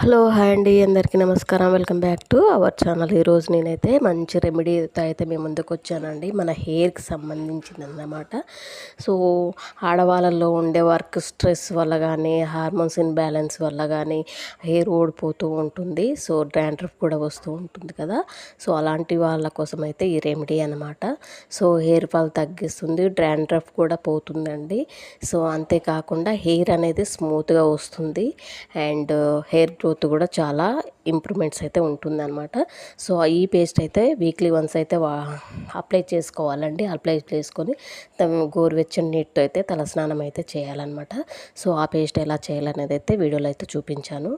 Hello hi అండి. అందరికీ నమస్కారం. Welcome back to our channel. ఈరోజు నేనైతే మంచి రెమెడీతో అయితే మేము ముందుకు వచ్చానండి. మన హెయిర్కి సంబంధించింది అన్నమాట సో ఆడవాళ్ళల్లో ఉండే వర్క్ స్ట్రెస్ వల్ల కానీ హార్మోన్స్ ఇన్బ్యాలెన్స్ వల్ల కానీ హెయిర్ ఓడిపోతూ ఉంటుంది. సో డ్రాండ్రఫ్ కూడా వస్తూ ఉంటుంది కదా. సో అలాంటి వాళ్ళ కోసం అయితే ఈ రెమెడీ అనమాట సో హెయిర్ ఫాల్ తగ్గిస్తుంది డ్రాండ్రఫ్ కూడా పోతుందండి. సో అంతేకాకుండా హెయిర్ అనేది స్మూత్గా వస్తుంది. అండ్ హెయిర్ గ్రోత్ కూడా చాలా ఇంప్రూవ్మెంట్స్ అయితే ఉంటుందన్నమాట. సో ఈ పేస్ట్ అయితే వీక్లీ వన్స్ అయితే అప్లై చేసుకోవాలండి. అప్లై చేసుకొని గోరువెచ్చని నీటితో అయితే తలస్నానం అయితే చేయాలన్నమాట. సో ఆ పేస్ట్ ఎలా చేయాలనేది అయితే వీడియోలో అయితే చూపించాను.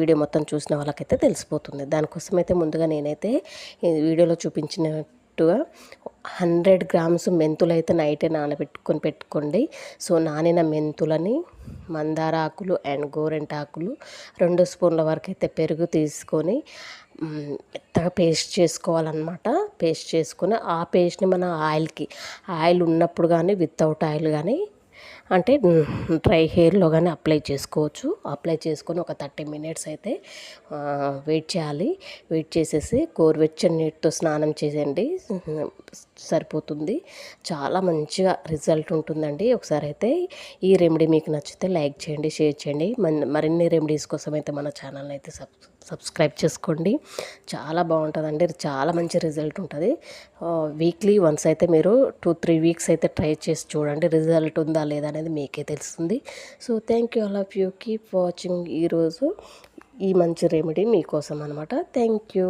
వీడియో మొత్తం చూసిన వాళ్ళకైతే తెలిసిపోతుంది. దానికోసం అయితే ముందుగా నేనైతే వీడియోలో చూపించిన చూపించినట్టుగా హండ్రెడ్ గ్రామ్స్ మెంతులు అయితే నైటే నానబెట్టుకొని పెట్టుకోండి. సో నానిన మెంతులని మందార ఆకులు అండ్ గోరెంటాకులు రెండు స్పూన్ల వరకు అయితే పెరుగు తీసుకొని మెత్తగా పేస్ట్ చేసుకోవాలన్నమాట. పేస్ట్ చేసుకొని ఆ పేస్ట్ని మన ఆయిల్కి ఆయిల్ ఉన్నప్పుడు కానీ వితౌట్ ఆయిల్ కానీ అంటే డ్రై హెయిర్లో కానీ అప్లై చేసుకోవచ్చు. అప్లై చేసుకొని ఒక థర్టీ మినిట్స్ అయితే వెయిట్ చేయాలి. వెయిట్ చేసేసి గోరువెచ్చని నీటితో స్నానం చేసేయండి. సరిపోతుంది. చాలా మంచిగా రిజల్ట్ ఉంటుందండి. ఒకసారి అయితే ఈ రెమెడీ మీకు నచ్చితే లైక్ చేయండి షేర్ చేయండి. మరిన్ని రెమెడీస్ కోసం అయితే మన ఛానల్ని అయితే సబ్ సబ్స్క్రైబ్ చేసుకోండి. చాలా బాగుంటుందండి. చాలా మంచి రిజల్ట్ ఉంటుంది. వీక్లీ వన్స్ అయితే మీరు టూ త్రీ వీక్స్ అయితే ట్రై చేసి చూడండి. రిజల్ట్ ఉందా లేదా అనేది మీకే తెలుస్తుంది. So thank you all of you keep watching ఈరోజు ఈ మంచి రెమెడీ మీకోసం అనమాట థ్యాంక్ యూ